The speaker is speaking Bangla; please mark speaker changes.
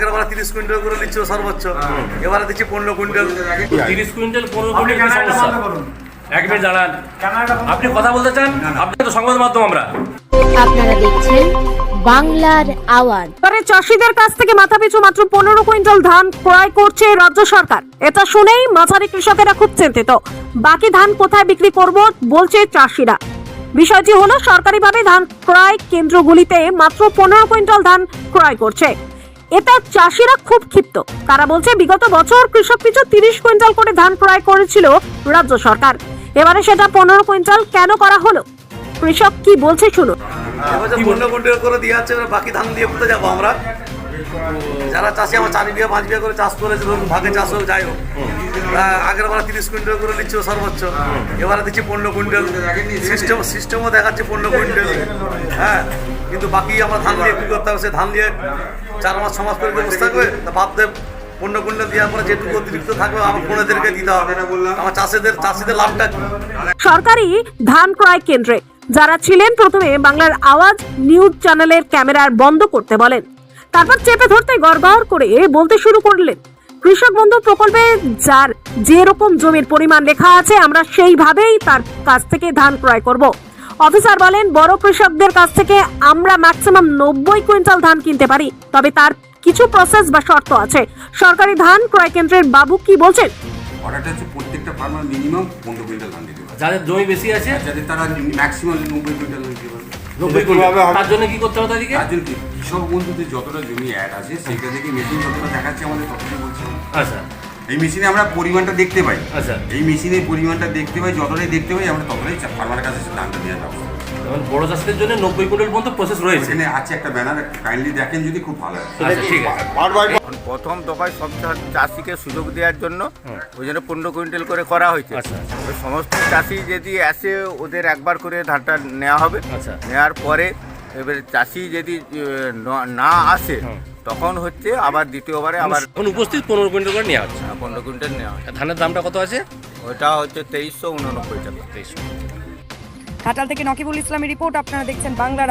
Speaker 1: আগের বার তিরিশ কুইন্টাল করে নিচ্ছিল সর্বোচ্চ। এবারে দিচ্ছি পনেরো কুইন্টাল।
Speaker 2: তিরিশ কুইন্টাল পনেরো কুইন্টাল সমস্যা? এক মিনিট দাঁড়ান। আপনি কথা বলতে চান? আপনি তো সংবাদ মাধ্যম আমরা।
Speaker 3: আপনারা দেখছেন বাংলার আওয়াজ।
Speaker 4: এবারে চাষিদের কাছ থেকে মাথাপিছু মাত্র পনেরো কুইন্টাল ধান ক্রয় করছে রাজ্য সরকার। এটা শুনেই মাঝারি কৃষকেরা খুব চিন্তিত। বাকি ধান কোথায় বিক্রি করব বলছে চাষিরা। বিষয়টি হলো সরকারিভাবে ধান ক্রয় কেন্দ্রগুলিতে মাত্র পনেরো কুইন্টাল ধান ক্রয় করছে। এটা চাষিরা খুব ক্ষিপ্ত। তারা বলছে বিগত বছর কৃষক পিছু তিরিশ কুইন্টাল করে ধান ক্রয় করেছিল রাজ্য সরকার। এবারে সেটা পনেরো কুইন্টাল কেন করা হলো? কৃষক কি বলছে শুনুন।
Speaker 1: করে দিয়ে বাকি ধান দিয়ে কোথায় যাব আমরা? যারা চাষি আমার চারি বিঘা পাঁচ বিঘা করে চাষ করেছে ধরুন ভাগে চাষ হোক যাই হোক। আগের বার তিরিশ কুইন্টাল করে নিচ্ছিল সর্বোচ্চ এবারে দিচ্ছি পনেরো কুইন্টাল। সিস্টেম সিস্টেমও দেখাচ্ছে পনেরো কুইন্টাল। হ্যাঁ। কিন্তু বাকি আমার ধান দিয়ে কী করতে হবে, সে ধান দিয়ে চার মাস, ছ মাস করে বসে থাকবে তা বাদে পনেরো কুইন্টাল দেওয়ার পরে যেটুকু অতিরিক্ত থাকবে, আমার বোনেদেরকে দিতে হবে। আমার চাষিদের চাষিদের লাভটা
Speaker 4: সরকারি ধান ক্রয় কেন্দ্রে যারা ছিলেন, প্রথমে বাংলার আওয়াজ নিউজ চ্যানেলের ক্যামেরার বন্ধ করতে বলেন। তারপর চেপে ধরতে গড়গড় করে বলতে শুরু করলেন। কৃষক বন্ধু প্রকল্পে যার যে রকম জমির পরিমাণ লেখা আছে, আমরা সেইভাবেই তার কাছ থেকে ধান ক্রয় করব। অফিসার বলেন বড় কৃষকদের কাছ থেকে আমরা ম্যাক্সিমাম নব্বই কুইন্টাল ধান কিনতে পারি। তবে তার কিছু প্রসেস বা শর্ত আছে। সরকারি ধান ক্রয় কেন্দ্রের বাবু কি বলছেন?
Speaker 5: অর্ডারটা হচ্ছে প্রত্যেকটা ফার্মার মিনিমাম পনেরো কুইন্টাল ধান দিতে পারে
Speaker 2: যাদের জমি বেশি আছে?
Speaker 5: যাতে তারা ম্যাক্সিমাম নব্বই কুইন্টাল ধান দিতে পারে
Speaker 2: নব্বই কুইন্টাল। তার জন্য কি করতে হবে তাদেরকে?
Speaker 5: তার জন্য কৃষক বন্ধুদের যতটা জমি অ্যাড আছে সেইটা থেকে মেশিন যতটা দেখাচ্ছে আমাদের ততটাই বলছে।
Speaker 2: আচ্ছা।
Speaker 5: এই মেশিনে আমরা পরিমাণটা দেখতে পাই।
Speaker 2: আচ্ছা।
Speaker 5: এই মেশিনে পরিমাণটা দেখতে পাই যতটাই দেখতে পাই আমরা ততটাই ফার্মারের কাছে ধানটা দেওয়া যাব।
Speaker 2: যেমন বড় চাষিদের জন্য নব্বই কুইন্টাল পর্যন্ত প্রসেস রয়েছে।
Speaker 5: এখানে আছে একটা ব্যানার কাইন্ডলি দেখেন যদি খুব ভালো হয়।
Speaker 2: আচ্ছা ঠিক আছে।
Speaker 6: প্রথম দফায় সব চাষিকে সুযোগ দেওয়ার জন্য ওই জন্য পনেরো কুইন্টাল করে করা হয়েছে।
Speaker 2: আচ্ছা।
Speaker 6: তো সমস্ত চাষি যদি আসে ওদের একবার করে ধানটা নেওয়া হবে।
Speaker 2: আচ্ছা।
Speaker 6: নেওয়ার পরে এবারে চাষি যদি না আসে তখন হচ্ছে আবার দ্বিতীয়বারে আবার
Speaker 2: উপস্থিত পনেরো কুইন্টাল করে নেওয়া হচ্ছে।
Speaker 6: পনেরো কুইন্টাল নেওয়া হয়।
Speaker 2: ধানের দামটা কত আছে?
Speaker 6: ওটা হচ্ছে তেইশশো উননব্বই টাকা।
Speaker 2: তেইশশো।
Speaker 7: ঘাটাল থেকে নকিবুল ইসলামের রিপোর্ট আপনারা দেখছেন বাংলার